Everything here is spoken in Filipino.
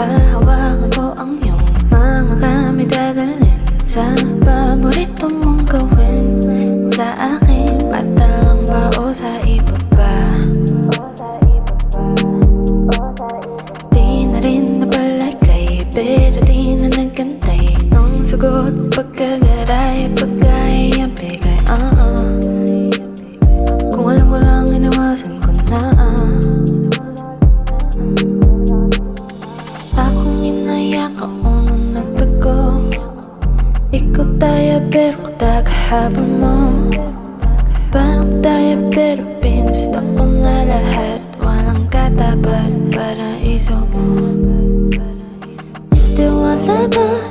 Hahawakan ko ang iyong mga kamay dadalhin Sa paborito mong gawin Sa akin, patalang ba o sa iba ba? Di na rin napalagay Pero di na nagkantay Nung sagot pagkagaray Pagkaya pero katagahabol mo Parang tayo pero pinusta ko na lahat Walang katapat para iso mo Tiwala ba